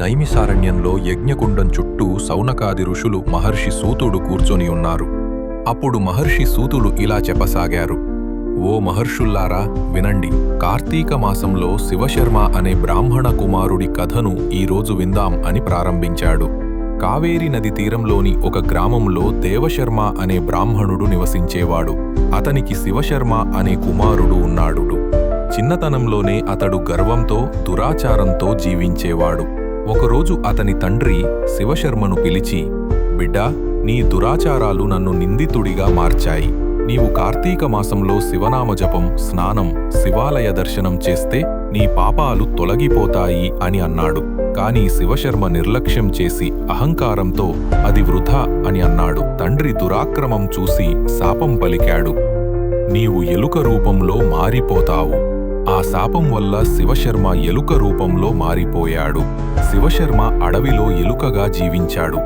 నైమిసారణ్యంలో యజ్ఞకుండం చుట్టూ సౌనకాది ఋషులు మహర్షి సూతుడు కూర్చొని ఉన్నారు. అప్పుడు మహర్షి సూతుడు ఇలా చెప్పసాగారు. ఓ మహర్షుల్లారా వినండి. కార్తీక మాసంలో శివశర్మ అనే బ్రాహ్మణ కుమారుడి కథను ఈరోజు విందాం అని ప్రారంభించాడు. కావేరి నది తీరంలోని ఒక గ్రామంలో దేవశర్మ అనే బ్రాహ్మణుడు నివసించేవాడు. అతనికి శివశర్మ అనే కుమారుడు ఉన్నాడు. చిన్నతనంలోనే అతడు గర్వంతో దురాచారంతో జీవించేవాడు. ఒకరోజు అతని తండ్రి శివశర్మను పిలిచి బిడ్డా నీ దురాచారాలు నన్ను నిందితుడిగా మార్చాయి. నీవు కార్తీక మాసంలో శివనామ జపం స్నానం శివాలయ దర్శనం చేస్తే నీ పాపాలు తొలగిపోతాయి అని అన్నాడు. కాని శివశర్మ నిర్లక్ష్యం చేసి అహంకారంతో అది వృధా అని అన్నాడు. తండ్రి దురాక్రమం చూసి శాపం పలికాడు. నీవు ఎలుక రూపంలో మారిపోతావు. ఆ శాపం వల్ల శివశర్మ ఎలుక రూపంలో మారిపోయాడు. శివశర్మ అడవిలో ఎలుకగా జీవించాడు.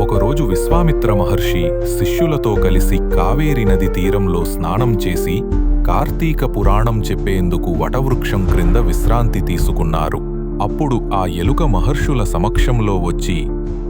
ఒకరోజు విశ్వామిత్ర మహర్షి శిష్యులతో కలిసి కావేరి నది తీరంలో స్నానం చేసి కార్తీక పురాణం చెప్పేందుకు వటవృక్షం క్రింద విశ్రాంతి తీసుకున్నారు. అప్పుడు ఆ ఎలుక మహర్షుల సమక్షంలో వచ్చి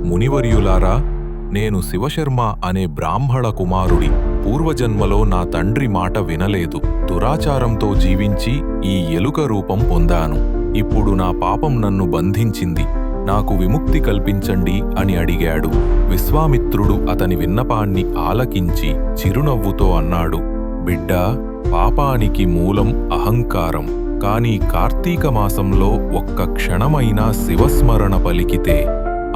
మునివర్యులారా నేను శివశర్మ అనే బ్రాహ్మణ కుమారుడి. పూర్వజన్మలో నా తండ్రి మాట వినలేదు. దురాచారంతో జీవించి ఈ ఎలుక రూపం పొందాను. ఇప్పుడు నా పాపం నన్ను బంధించింది. నాకు విముక్తి కల్పించండి అని అడిగాడు. విశ్వామిత్రుడు అతని విన్నపాన్ని ఆలకించి చిరునవ్వుతో అన్నాడు. బిడ్డా పాపానికి మూలం అహంకారం. కాని కార్తీక మాసంలో ఒక్క క్షణమైనా శివస్మరణ పలికితే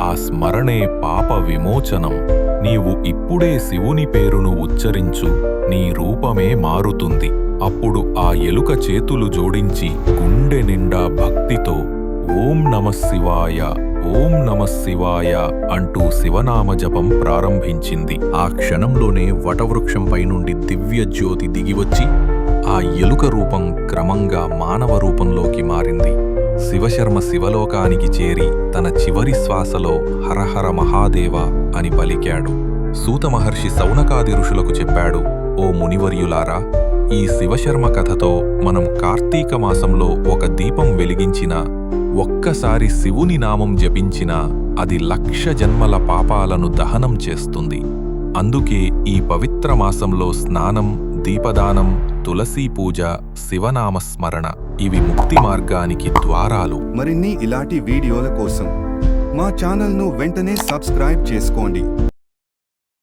ఆ స్మరణే పాప విమోచనం. నీవు ఇప్పుడే శివుని పేరును ఉచ్చరించు నీ రూపమే మారుతుంది. అప్పుడు ఆ ఎలుక చేతులు జోడించి గుండె నిండా భక్తితో ఓం నమశివాయ ఓం నమశివాయ అంటూ శివనామ జపం ప్రారంభించింది. ఆ క్షణంలోనే వటవృక్షంపై నుండి దివ్య జ్యోతి దిగివచ్చి ఆ ఎలుక రూపం క్రమంగా మానవ రూపంలోకి మారింది. శివశర్మ శివలోకానికి చేరి తన చివరి శ్వాసలో హరహర మహాదేవ అని పలికాడు. సూత మహర్షి సౌనకాది ఋషులకు చెప్పాడు ఓ మునివర్యులారా ఈ శివశర్మ కథతో మనం కార్తీక మాసంలో ఒక దీపం వెలిగించిన ఒక్కసారి శివుని నామం జపించినా అది లక్ష జన్మల పాపాలను దహనం చేస్తుంది. అందుకే ఈ పవిత్ర మాసంలో స్నానం దీపదానం తులసీ పూజ శివనామస్మరణ ఇవి ముక్తి మార్గానికి ద్వారాలు. మరిన్ని ఇలాంటి వీడియోల కోసం మా ఛానల్ను వెంటనే సబ్స్క్రైబ్ చేసుకోండి.